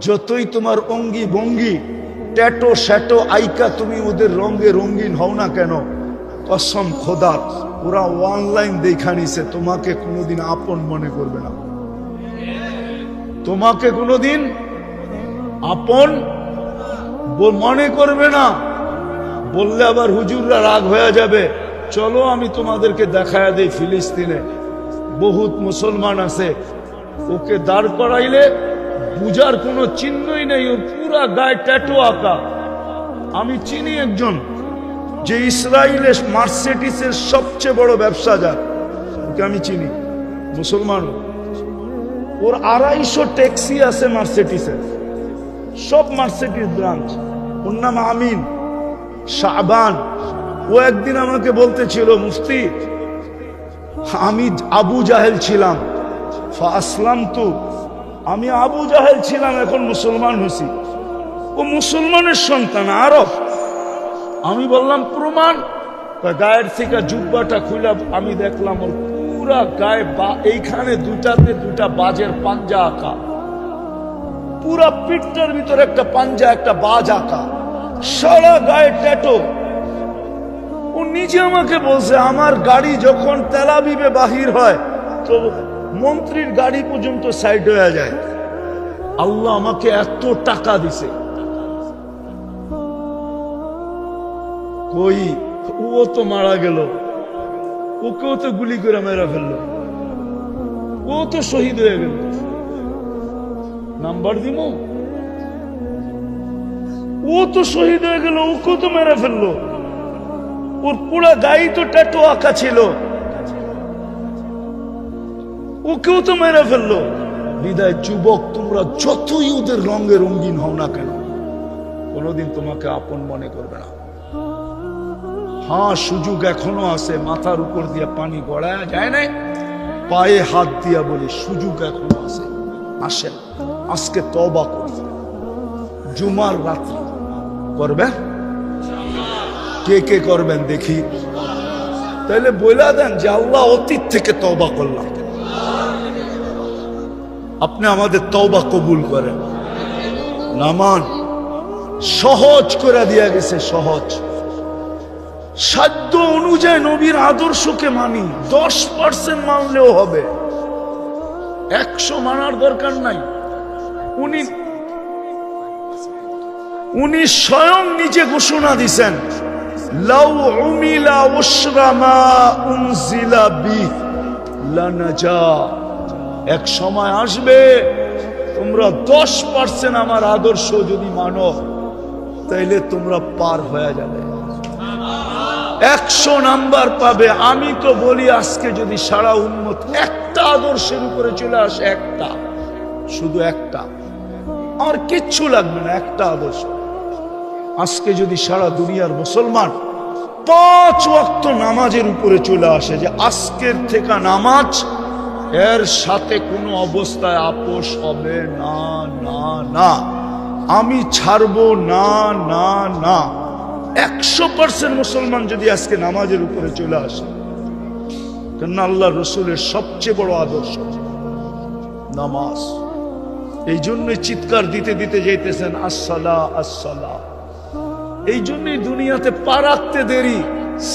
যতই তোমার অঙ্গি ভঙ্গি ট্যাটো শ্যাটো আইকা তুমি ওদের রঙে রঙিন হও না কেন? কসম খোদার ওরা অনলাইন দেখা নিছে, তোমাকে কোনোদিন আপন মনে করবে না। তোমাকে কোনোদিন আপন মনে করবে না। বললে আবার হুজুররা রাগ হয়ে যাবে। চলো আমি তোমাদেরকে দেখায় দেই ফিলিস্তিনে। বহুত মুসলমান আছে। ওকে দাঁড় করাইলে বুঝার কোনো চিহ্নই নেই ওর পুরা গায়ে ট্যাটু আঁকা। আমি চিনি একজন, যে ইসরায়েলের মার্সেটিসের সবচেয়ে বড় ব্যবসা যার ওকে আমি চিনি, মুসলমান ওর আড়াইশো ট্যাক্সি আছে মার্সেটিসের সব মার্সেটিস ব্রাঞ্চ। ওর নাম আমিন শাহবান ও একদিন আমাকে বলতেছিল, মুফতি, আমি আবু জাহেল ছিলাম আসলাম তো আমি আবু জাহেল ছিলাম, এখন মুসলমান হয়েছি। ও মুসলমানের সন্তান, আরব। আমি বললাম, প্রমাণ। গায়ের থেকে জুব্বাটা খুলে আমি দেখলাম, ওর পুরা গায়ে বা, এইখানে দুটাতে দুটা বাজের পাঞ্জা আঁকা। পুরা পিঠটার ভিতরে একটা পাঞ্জা, একটা বাজ আঁকা। সারা গায়ে ট্যাটো। ও নিজে আমাকে বলছে, আমার গাড়ি যখন তেলাবিবে বাহির হয়, তো মন্ত্রীর গাড়ি পর্যন্ত সাইড হয়ে যায়। আল্লাহ আমাকে এত টাকা দিছে। কই? ও তো মারা গেল। ওকেও তো গুলি করে মেরা ফেলল। ও তো শহীদ হয়ে গেল। নাম্বার দিব ও তো শহীদ হয়ে গেল, ওকেও তো মেরে ফেলল। ওর পুরা গাই তো ট্যাটু আঁকা ছিল। ওকেও তো মেরে ফেলল। বিদায় যুবক, তোমরা যতই ওদের রঙে রঙিন হও না কেন, কোনোদিন তোমাকে আপন মনে করবে না। হ্যাঁ সুযোগ এখনও আছে, মাথার উপর দিয়ে পানি গড়ায় যায় না পায়ে হাত দিয়া বলি, সুযোগ এখনও আছে। আসেন, আজকে তবা করবে জুমার রাত্রি, করবে? কে কে করবেন দেখি। তাহলে বলে দেন যে আল্লাহ অতীত থেকে তওবা করলাম। আপনি আমাদের তওবা কবুল করেন। নামান, সহজ করে দিয়া গেছে, সহজ। সাধ্য অনুযায়ী নবীর আদর্শকে মানি, দশ পার্সেন্ট মানলেও হবে। একশো মানার দরকার নাই। উনি উনি স্বয়ং নিজে ঘোষণা দিছেন, লাউ উমিলা উশরামা উনজিলা বি এক সময় আসবে, তোমরা দশ পার্সেন্ট আমার আদর্শ যদি মানো, তাইলে তোমরা পার হয়ে যাবে। একশো নাম্বার পাবে, আমি তো বলি আজকে যদি সারা উন্মত একটা আদর্শের উপরে চলে আসে, একটা, শুধু একটা। আর কিচ্ছু লাগবে না, একটা আদর্শ। আজকে যদি সারা দুনিয়ার মুসলমান পাঁচ ওয়াক্ত নামাজের উপরে চলে আসে, যে আজকের থেকে নামাজ এর সাথে কোনো অবস্থায় আপোষ হবে? না না না। আমি ছাড়বো? না না না। একশো পার্সেন্ট মুসলমান যদি আজকে নামাজের উপরে চলে আসে, কেননা আল্লাহ রসুলের সবচেয়ে বড় আদর্শ নামাজ। এই জন্যই চিৎকার দিতে দিতে যাইতেছেন, আসসালা আসসালা। এই জন্যই দুনিয়াতে পা রাখতে দেরি,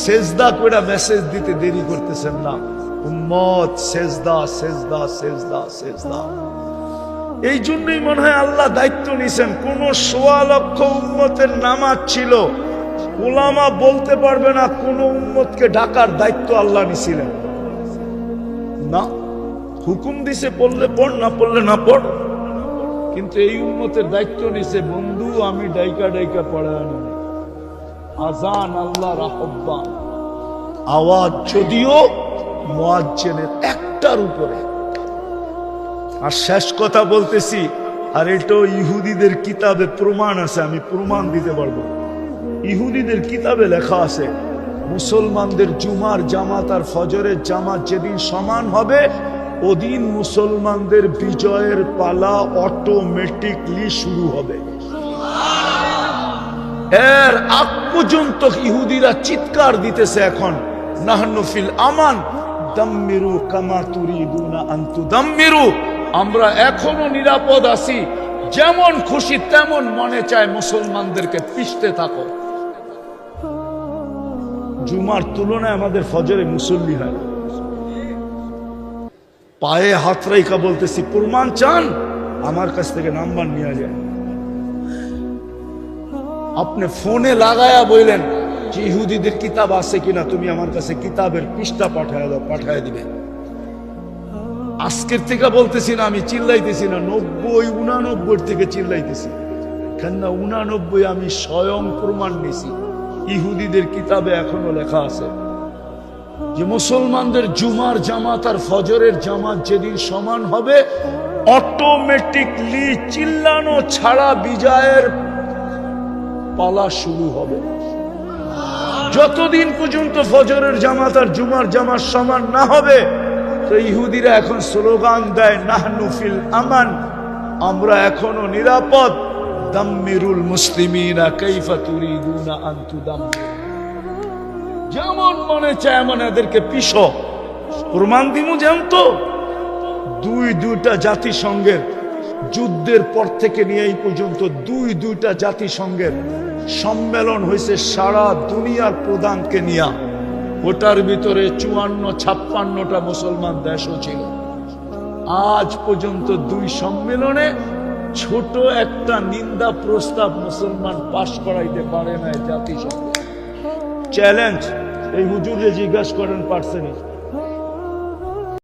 সেজদা করে মেসেজ দিতে দেরি করতেছেন না। উম্মত, সেজদা সেজদা সেজদা সেজদা। এই জন্যই মনে হয় আল্লাহ দায়িত্ব নিছেন। কোন সোয়া লক্ষ উম্মতের নামাজ ছিল ওলামা বলতে পারবে না কোন উম্মতকে ডাকার দায়িত্ব আল্লাহ নিছিলেন। না, হুকুম দিছে পড়লে পড়, না পড়লে না পড়। কিন্তু এই উন্মতের দায়িত্ব নিছে, বন্ধু, আমি ডাইকা ডাইকা পড়া আনি। আজান আল্লাহ রাহব্বান আওয়াজ যদিও মোয়াজ্জেনের একটার উপরে। আর শেষ কথা বলতেছি, আর এটাও ইহুদিদের কিতাবে প্রমাণ আছে, আমি প্রমাণ দিতে পারব। ইহুদিদের কিতাবে লেখা আছে, মুসলমানদের জুমার জামাত আর ফজরের জামাত যেদিন সমান হবে, ওদিন মুসলমানদের বিজয়ের পালা অটোমেটিকলি শুরু হবে। এর আগ পর্যন্ত ইহুদিরা চিৎকার দিতেছে এখন নাহনুফিল আমান দাম্মিরু কামা তুরিদুনা আনতু দাম্মিরু আমরা এখনও নিরাপদ আছি। যেমন খুশি তেমন মনে চায় মুসলমানদেরকে পিষতে থাকো। জুমার তুলনায় আমাদের ফজরে মুসল্লি হয়। পায়ে হাত রেখা বলতেছি, প্রমাণ চান? আমার কাছ থেকে নাম্বার নিয়ে যায়। আপনি ফোনে লাগায়া বললেন যে ইহুদিদের কিতাব আছে কিনা তুমি আমার কাছে কিতাবের পৃষ্ঠা পাঠায় দাও, পাঠায় দিবে। আজকের থেকে বলতেছি না, আমি চিল্লাইতেছি না, নব্বই, উনানব্বই থেকে চিল্লাইতেছি। কেননা উনানব্বই আমি স্বয়ং প্রমাণ নিছি ইহুদিদের কিতাবে এখনও লেখা আছে। যে মুসলমানদের জুমার জামাত আর ফজরের জামাত যেদিন সমান হবে অটোমেটিকলি চিল্লানো ছাড়া বিজয়ের পালা শুরু হবে। যতদিন পর্যন্ত ফজরের জামাত আর জুমার জামাত সমান না হবে, তো ইহুদিরা এখন স্লোগান দেয়, নাহনু ফিল আমান আমরা এখনও নিরাপদ দাম্মিরুল মুসলিমিনা কাইফা তুরিদুনা আন তুদাম্মিরু যেমন মনে চায়, এমন এদেরকে পিস প্রমাণ দিমু জানতো দুই দুইটা জাতিসংঘের যুদ্ধের পর থেকে নিয়ে এই পর্যন্ত দুই দুইটা জাতিসংঘের সম্মেলন হয়েছে সারা দুনিয়ার প্রধানকে নিয়ে ওটার ভিতরে চুয়ান্ন, ছাপ্পান্নটা মুসলমান দেশও ছিল। আজ পর্যন্ত দুই সম্মেলনে ছোট একটা নিন্দা প্রস্তাব মুসলমান পাশ করাইতে পারে না জাতিসংঘ। চ্যালেঞ্জ এই হুজুরে জিজ্ঞাসা করেন পারছেনি